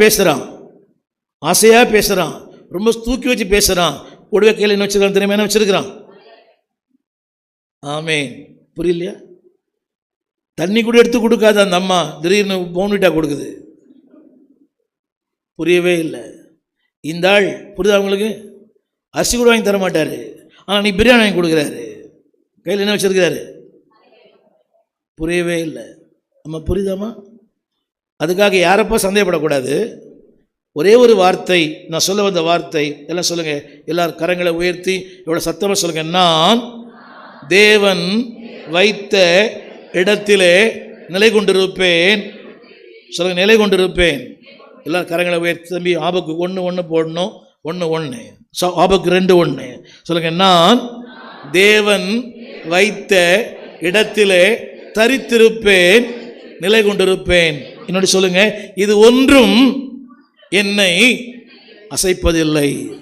பேசுகிறான் ஆசையாக பேசுகிறான் ரொம்ப தூக்கி வச்சு பேசுகிறான் கூடவே கையில் என்ன வச்சுருக்கான் திறமையான வச்சுருக்கிறான்? ஆமே புரியலையா? தண்ணி கூட எடுத்து கொடுக்காத அந்த அம்மா. திடீர்னு போன்விட்டா கொடுக்குது. புரியவே இல்லை. இந்த ஆள் புரியுதா உங்களுக்கு? அரிசி கூட வாங்கி தர மாட்டார் ஆனால் நீ பிரியாணி வாங்கி கொடுக்குறாரு. கையில் என்ன வச்சுருக்கிறாரு? புரியவே இல்லை. நம்ம புரியுதாம்மா? அதுக்காக யாரப்போ சந்தேகப்படக்கூடாது? ஒரே ஒரு வார்த்தை நான் சொல்ல வந்த வார்த்தை எல்லாம் சொல்லுங்கள் எல்லாரும் கரங்களை உயர்த்தி இவ்வளோ சத்தமாக சொல்லுங்கள் நான் தேவன் வைத்த இடத்திலே நிலை கொண்டிருப்பேன். சொல்லுங்கள் நிலை கொண்டிருப்பேன். எல்லாரும் கரங்களை உயர்த்தி தம்பி ஆபக்கு ஒன்று ஒன்று போடணும். ஒன்று ஒன்று ஸோ ஆபக்கு ரெண்டு ஒன்று சொல்லுங்கள் நான் தேவன் வைத்த இடத்திலே தரித்திருப்பேன் நிலை கொண்டிருப்பேன். என்னோட சொல்லுங்க இது ஒன்றும் என்னை அசைப்பதில்லை.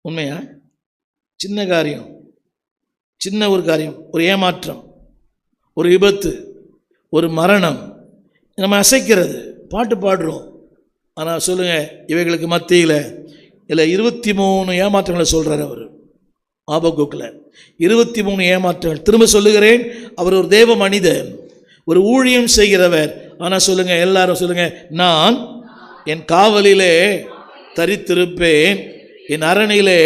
உண்மையா? சின்ன காரியம் சின்ன ஒரு காரியம் ஒரு ஏமாற்றம் ஒரு விபத்து ஒரு மரணம் நம்ம அசைக்கிறது பாட்டு பாடுறோம். ஆனால் சொல்லுங்க இவைகளுக்கு மத்தியில் இல்லை இருபத்தி மூணு ஏமாற்றங்களை சொல்கிறார் அவர் ஆபகோக்கில் இருபத்தி மூணு ஏமாற்றங்கள். திரும்ப சொல்லுகிறேன் அவர் ஒரு தேவ மனிதன் ஒரு ஊழியம் செய்கிறவர் ஆனால் சொல்லுங்க எல்லாரும் சொல்லுங்க நான் என் காவலிலே தரித்திருப்பேன் என் அரணிலே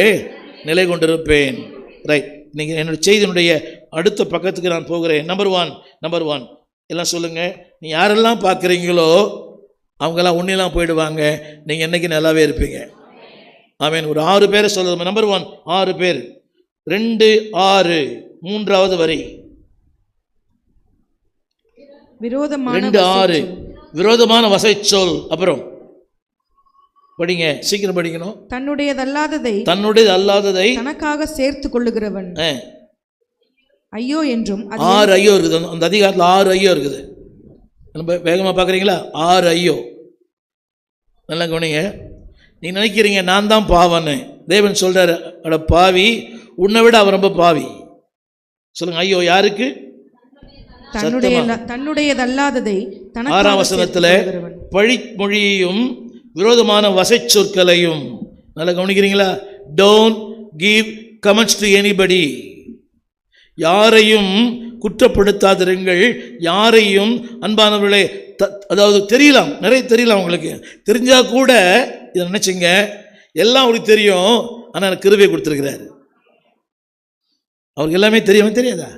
நிலை கொண்டிருப்பேன். ரைட் நீங்கள் என்னுடைய செய்தியினுடைய அடுத்த பக்கத்துக்கு நான் போகிறேன். நம்பர் ஒன் நம்பர் ஒன் எல்லாம் சொல்லுங்க நீ யாரெல்லாம் பார்க்குறீங்களோ அவங்கெல்லாம் ஒன்றிலாம் போயிடுவாங்க. நீங்கள் என்னைக்கு நல்லாவே இருப்பீங்க. ஆமீன் ஒரு ஆறு பேரை சொல்லுது நம்பர் ஒன் ஆறு பேர். ரெண்டு ஆறு. மூன்றாவது வரி. விரோதமான ரெண்டு ஆறு. விரோதமான வசை சொல். அப்புறம் படிங்க சீக்கிரம் படிக்கணும். தன்னுடையதல்லாததை தன்னுடையது அல்லாததை தனக்காக சேர்த்து கொள்ளுகிறவன் ஐயோ என்றும் ஆறு ஐயோ இருக்குது. அந்த- அதிகாரத்தில் ஆறு ஐயோ இருக்குது. ரொம்ப வேகமாக பார்க்குறீங்களா? ஆறு ஐயோ. நல்லா கவனிங்க. நீ நினைக்கிறீங்க நான் தான் பாவன்னு. தேவன் சொல்றாரு அட பாவி உன்னை விட அவன் ரொம்ப பாவி. சொல்லுங்க ஐயோ யாருக்கு? தன்னுடைய தன்னுடையதல்லாததை ஆறாம் வசனத்தில் பழிமொழியையும் விரோதமான வசை சொற்களையும் நல்லா கவனிக்கிறீங்களா? Don't give comments to anybody யாரையும் குற்றப்படுத்தாதிருங்கள். யாரையும் அன்பானவர்களே த அதாவது தெரியலாம் நிறைய தெரியலாம் உங்களுக்கு. தெரிஞ்சா கூட இதை நினச்சிங்க. எல்லாம் அவருக்கு தெரியும் ஆனால் எனக்கு கிருபை கொடுத்துருக்கிறாரு. அவருக்கு எல்லாமே தெரியுமா தெரியாதா?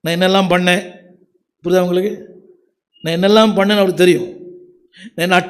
நான் என்னெல்லாம் பண்ணேன்? புரியுதா உங்களுக்கு? நான் என்னெல்லாம் பண்ணேன்னு அவருக்கு தெரியும். நான் என்ன